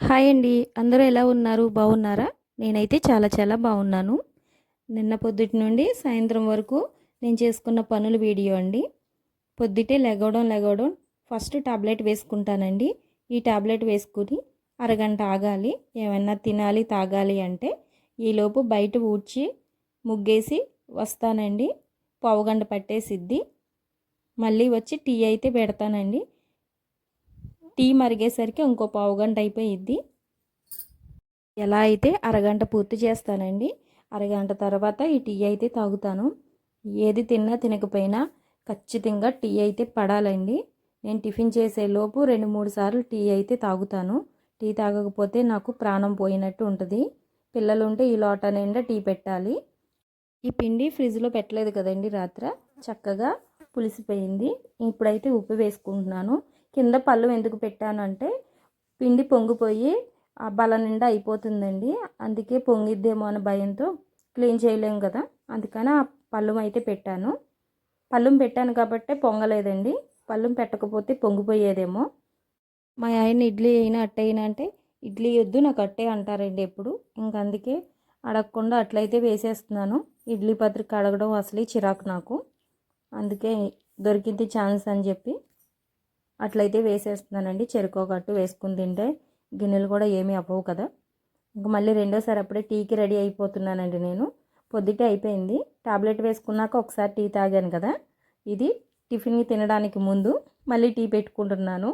Hi అండి. అందరూ ఎలా ఉన్నారు? బాగున్నారా? నేనైతే చాలా చాలా బాగున్నాను. నిన్న పొద్దుటి నుండి సాయంత్రం వరకు నేను చేసుకున్న పనుల వీడియో అండి. పొద్దుటే లెగవడం లెగవడం ఫస్ట్ టాబ్లెట్ వేసుకుంటానండి. ఈ టాబ్లెట్ వేసుకుని అరగంట ఆగాలి. ఏమైనా తినాలి తాగాలి అంటే ఈలోపు బయట ఊడ్చి ముగ్గేసి వస్తానండి. పావుగంట పట్టేసిద్ది. మళ్ళీ వచ్చి టీ అయితే పెడతానండి. టీ మరిగేసరికి ఇంకో పావు గంట అయిపోయిద్ది. ఎలా అయితే అరగంట పూర్తి చేస్తానండి. అరగంట తర్వాత ఈ టీ అయితే తాగుతాను. ఏది తిన్నా తినకపోయినా ఖచ్చితంగా టీ అయితే పడాలండి. నేను టిఫిన్ చేసే లోపు రెండు మూడు సార్లు టీ అయితే తాగుతాను. టీ తాగకపోతే నాకు ప్రాణం పోయినట్టు ఉంటుంది. పిల్లలు ఉంటే ఈ లోట నిండా టీ పెట్టాలి. ఈ పిండి ఫ్రిడ్జ్లో పెట్టలేదు కదండి రాత్ర. చక్కగా పులిసిపోయింది. ఇప్పుడైతే ఉప్పు వేసుకుంటున్నాను. కింద పళ్ళు ఎందుకు పెట్టానంటే పిండి పొంగిపోయి ఆ బల నిండా అయిపోతుందండి. అందుకే పొంగిద్దేమో అనే భయంతో క్లీన్ చేయలేం కదా. అందుకని ఆ పళ్ళుం అయితే పెట్టాను. పళ్ళుం పెట్టాను కాబట్టి పొంగలేదండి. పళ్ళుం పెట్టకపోతే పొంగిపోయేదేమో. మా ఆయన ఇడ్లీ అయినా అట్టే అయినా అంటే ఇడ్లీ వద్దు నాకు అట్టే అంటారండి ఎప్పుడు. ఇంక అందుకే అడగకుండా అట్లయితే వేసేస్తున్నాను. ఇడ్లీ పత్రిక అడగడం అసలే చిరాకు నాకు. అందుకే దొరికింది ఛాన్స్ అని చెప్పి అట్లయితే వేసేస్తున్నానండి. చెరుకో కట్టు వేసుకుని తింటే గిన్నెలు కూడా ఏమీ అవ్వవు కదా. ఇంకా మళ్ళీ రెండోసారి అప్పుడే టీకి రెడీ అయిపోతున్నానండి నేను. పొద్దుటే అయిపోయింది. టాబ్లెట్ వేసుకున్నాక ఒకసారి టీ తాగాను కదా. ఇది టిఫిన్కి తినడానికి ముందు మళ్ళీ టీ పెట్టుకుంటున్నాను.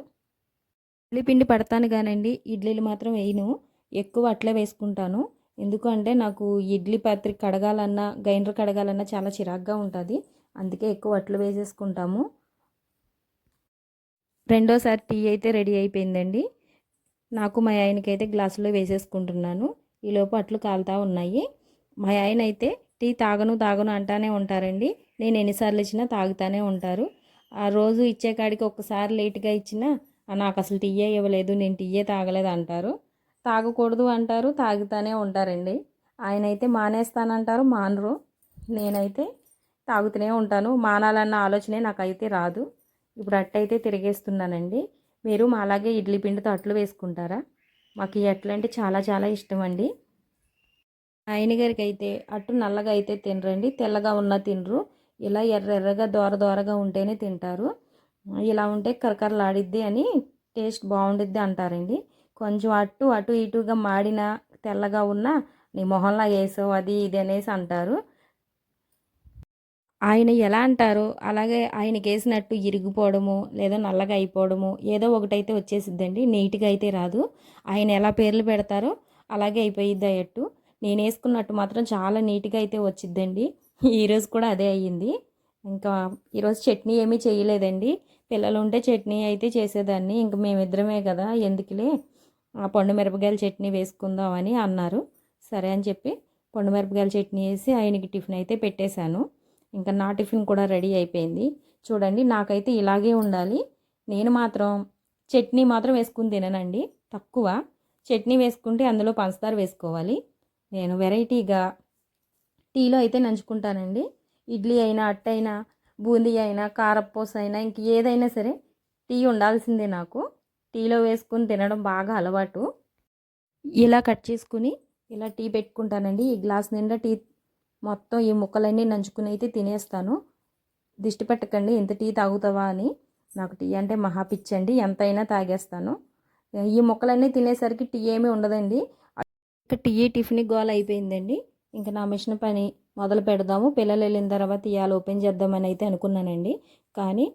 ఇడ్లీ పిండి పడతాను కానండి. ఇడ్లీలు మాత్రం వేయను. ఎక్కువ అట్లే వేసుకుంటాను. ఎందుకంటే నాకు ఇడ్లీ పాత్ర కడగాలన్నా గ్రైండర్ కడగాలన్నా చాలా చిరాగ్గా ఉంటుంది. అందుకే ఎక్కువ అట్లు వేసేసుకుంటాము. రెండోసారి టీ అయితే రెడీ అయిపోయిందండి. నాకు మా ఆయనకి అయితే గ్లాసులో వేసేసుకుంటున్నాను. ఈలోపు అట్లు కాలుతూ ఉన్నాయి. మా ఆయన అయితే టీ తాగను తాగను అంటానే ఉంటారండి. నేను ఎన్నిసార్లు ఇచ్చినా తాగుతానే ఉంటారు. ఆ రోజు ఇచ్చే కాడికి ఒక్కసారి లేట్గా ఇచ్చినా నాకు అసలు టీయే ఇవ్వలేదు నేను టీయే తాగలేదు అంటారు. తాగకూడదు అంటారు తాగుతానే ఉంటారండి. ఆయన అయితే మానేస్తానంటారు మానరు. నేనైతే తాగుతూనే ఉంటాను. మానాలన్న ఆలోచనే నాకైతే రాదు. ఇప్పుడు అట్టయితే తిరిగేస్తున్నానండి. మీరు మా అలాగే ఇడ్లీ పిండితో అట్లు వేసుకుంటారా? మాకు ఈ అట్లు అంటే చాలా చాలా ఇష్టం అండి ఆయన గారికి అయితే అట్టు నల్లగా అయితే తినరండి. తెల్లగా ఉన్న తినరు. ఇలా ఎర్ర ఎర్రగా దోర దోరగా ఉంటేనే తింటారు. ఇలా ఉంటే కరకరలాడిద్ది అని టేస్ట్ బాగుండిద్ది అంటారండి. కొంచెం అట్టు అటు ఇటుగా మాడిన తెల్లగా ఉన్న నీ మొహంలా వేసావు అది ఇది అనేసి అంటారు. ఆయన ఎలా అంటారో అలాగే ఆయనకి వేసినట్టు ఇరిగిపోవడము లేదా నల్లగా అయిపోవడము ఏదో ఒకటైతే వచ్చేసిద్దండి. నీట్గా అయితే రాదు. ఆయన ఎలా పేర్లు పెడతారో అలాగే అయిపోయిద్ది అయ్యట్టు. నేను వేసుకున్నట్టు మాత్రం చాలా నీట్గా అయితే వచ్చిద్దండి. ఈరోజు కూడా అదే అయ్యింది. ఇంకా ఈరోజు చట్నీ ఏమీ చేయలేదండి. పిల్లలు ఉంటే చట్నీ అయితే చేసేదాన్ని. ఇంక మేమిద్దరమే కదా ఎందుకులే? ఆ పండు మిరపకాయల చట్నీ వేసుకుందామని అన్నారు. సరే అని చెప్పి పండు మిరపకాయల చట్నీ వేసి ఆయనకి టిఫిన్ అయితే పెట్టేశాను. ఇంకా నా టిఫిన్ కూడా రెడీ అయిపోయింది. చూడండి నాకైతే ఇలాగే ఉండాలి. నేను మాత్రం చట్నీ మాత్రం వేసుకుని తిననండి తక్కువ. చట్నీ వేసుకుంటే అందులో పంచదార వేసుకోవాలి. నేను వెరైటీగా టీలో అయితే నంచుకుంటానండి. ఇడ్లీ అయినా అట్టైనా బూందీ అయినా కారపూస అయినా ఇంక ఏదైనా సరే టీ ఉండాల్సిందే నాకు. టీలో వేసుకుని తినడం బాగా అలవాటు. ఇలా కట్ చేసుకుని ఇలా టీ పెట్టుకుంటానండి. ఈ గ్లాస్ నిండా టీ మొత్తం ఈ ముక్కలన్నీ నంచుకుని అయితే తినేస్తాను. దిష్టి పెట్టకండి ఎంత టీ తాగుతావా అని. నాకు టీ అంటే మహా పిచ్చండి ఎంతైనా తాగేస్తాను. ఈ ముక్కలన్నీ తినేసరికి టీ ఏమీ ఉండదండి. ఇక టీ టిఫిన్ గోల్ అయిపోయిందండి. ఇంకా నా మిషన్ పని మొదలు పెడదాము. పిల్లలు వెళ్ళిన తర్వాత ఇవాళ ఓపెన్ చేద్దామని అయితే అనుకున్నానండి. కానీ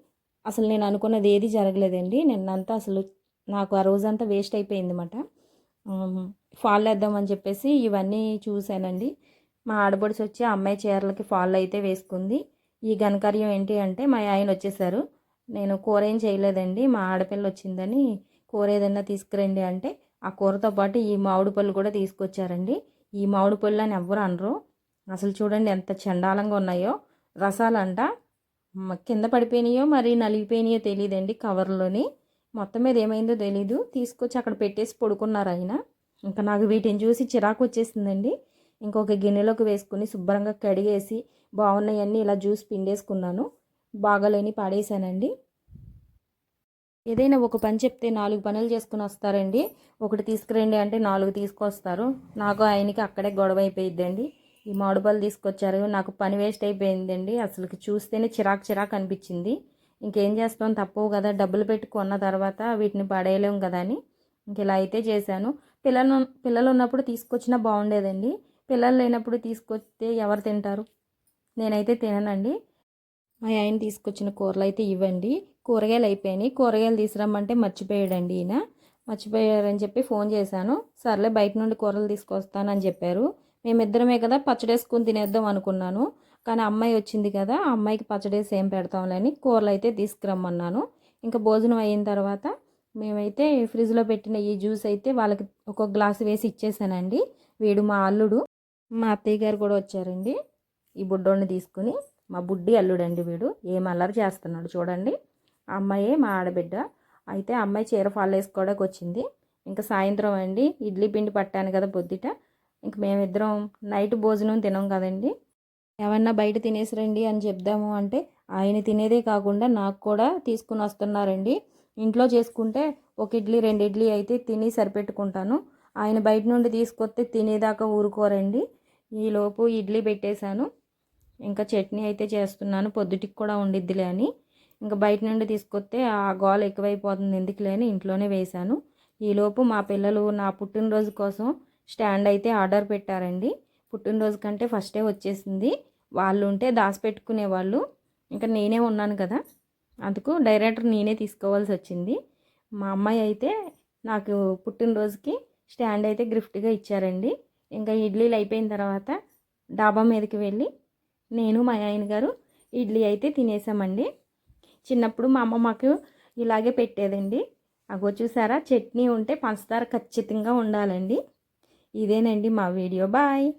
అసలు నేను అనుకున్నది ఏది జరగలేదండి. నిన్నంతా అసలు నాకు ఆ రోజంతా వేస్ట్ అయిపోయింది అనమాట ఫాల్ వేద్దామని చెప్పేసి ఇవన్నీ చూశానండి. మా ఆడబడుచు వచ్చి అమ్మాయి చీరలకి ఫాల్ అయితే వేసుకుంది. ఈ ఘనకార్యం ఏంటి అంటే మా ఆయన వచ్చేసారు నేను కూర ఏం చేయలేదండి. మా ఆడపిల్ల వచ్చిందని కూర ఏదైనా తీసుకురండి అంటే ఆ కూరతో పాటు ఈ మామిడి పళ్ళు కూడా తీసుకొచ్చారండి. ఈ మామిడి పళ్ళు అని ఎవ్వరు అనరు. అసలు చూడండి ఎంత చండాలంగా ఉన్నాయో. రసాలంట. కింద పడిపోయినాయో మరి నలిగిపోయినాయో తెలియదండి కవర్లోని. మొత్తం మీద ఏమైందో తెలీదు. తీసుకొచ్చి అక్కడ పెట్టేసి పడుకున్నారు ఆయన. ఇంకా నాకు వీటిని చూసి చిరాకు వచ్చేసిందండి ఇంకొక గిన్నెలోకి వేసుకుని శుభ్రంగా కడిగేసి బాగున్నాయన్నీ ఇలా జ్యూస్ పిండేసుకున్నాను. బాగాలేని పాడేశానండి. ఏదైనా ఒక పని చెప్తే నాలుగు పనులు చేసుకుని వస్తారండి. ఒకటి తీసుకురండి అంటే నాలుగు తీసుకొస్తారు. నాకు ఆయనకి అక్కడే గొడవ అయిపోయిద్దండి. ఈ మామిడిపళ్ళు తీసుకొచ్చారు. నాకు పని వేస్ట్ అయిపోయిందండి. అసలుకి చూస్తేనే చిరాకు చిరాకు అనిపించింది. ఇంకేం చేస్తాం? తప్పవు కదా. డబ్బులు పెట్టి కొన్న తర్వాత వీటిని పడేయలేము కదా అని. ఇంక ఇలా అయితే చేశాను. పిల్లలు పిల్లలు ఉన్నప్పుడు తీసుకొచ్చినా బాగుండేదండి. పిల్లలు లేనప్పుడు తీసుకొస్తే ఎవరు తింటారు? నేనైతే తిననండి. మా ఆయన తీసుకొచ్చిన కూరలు అయితే ఇవ్వండి. కూరగాయలు అయిపోయినాయి. కూరగాయలు తీసుకురమ్మంటే మర్చిపోయాడండి ఈయన. మర్చిపోయారని చెప్పి ఫోన్ చేశాను. సర్లే బయట నుండి కూరలు తీసుకొస్తానని చెప్పారు. మేమిద్దరమే కదా పచ్చడేసుకుని తినేద్దాం అనుకున్నాను. కానీ అమ్మాయి వచ్చింది కదా అమ్మాయికి పచ్చడేసి ఏం పెడతాంలేని కూరలు అయితే తీసుకురమ్మన్నాను. ఇంకా భోజనం అయిన తర్వాత మేమైతే ఫ్రిడ్జ్లో పెట్టిన ఈ జ్యూస్ అయితే వాళ్ళకి ఒక గ్లాస్ వేసి ఇచ్చేసానండి. వీడు మా అల్లుడు. మా అత్తయ్య గారు కూడా వచ్చారండి. ఈ బుడ్డోడిని తీసుకుని మా బుడ్డి అల్లుడండి వీడు. ఏం అల్లరి చేస్తున్నాడు చూడండి. అమ్మాయే మా ఆడబిడ్డ. అయితే అమ్మాయి చీర ఫాల్ వేసుకోవడానికి వచ్చింది. ఇంకా సాయంత్రం అండి. ఇడ్లీ పిండి పట్టాను కదా పొద్దుట. ఇంక మేమిద్దరం నైట్ భోజనం తినం కదండి. ఏమన్నా బయట తినేసి రండి అని చెప్దాము అంటే ఆయన తినేదే కాకుండా నాకు కూడా తీసుకుని వస్తున్నారండి. ఇంట్లో చేసుకుంటే ఒక ఇడ్లీ రెండు ఇడ్లీ అయితే తిని సరిపెట్టుకుంటాను. ఆయన బయట నుండి తీసుకొస్తే తినేదాకా ఊరుకోరండి. ఈలోపు ఇడ్లీ పెట్టేశాను. ఇంకా చట్నీ అయితే చేస్తున్నాను. పొద్దుటికి కూడా ఉండిద్దిలే అని. ఇంకా బయట నుండి తీసుకొస్తే ఆ గోల ఎక్కువైపోతుంది ఎందుకులే అని ఇంట్లోనే వేశాను. ఈలోపు మా పిల్లలు నా పుట్టినరోజు కోసం స్టాండ్ అయితే ఆర్డర్ పెట్టారండి. పుట్టినరోజు కంటే ఫస్టే వచ్చేసింది. వాళ్ళు ఉంటే దాచిపెట్టుకునేవాళ్ళు ఇంకా నేనే ఉన్నాను కదా. అందుకు డైరెక్టర్ నేనే తీసుకోవాల్సి వచ్చింది. మా అమ్మాయి అయితే నాకు పుట్టినరోజుకి స్టాండ్ అయితే గిఫ్ట్గా ఇచ్చారండి. ఇంకా ఇడ్లీలు అయిపోయిన తర్వాత డాబా మీదకి వెళ్ళి నేను మా ఆయన గారు ఇడ్లీ అయితే తినేసామండి. చిన్నప్పుడు మా అమ్మ మాకు ఇలాగే పెట్టేదండి. అగో చూసారా చట్నీ ఉంటే పంచదార ఖచ్చితంగా ఉండాలండి. ఇదేనండి మా వీడియో. బాయ్.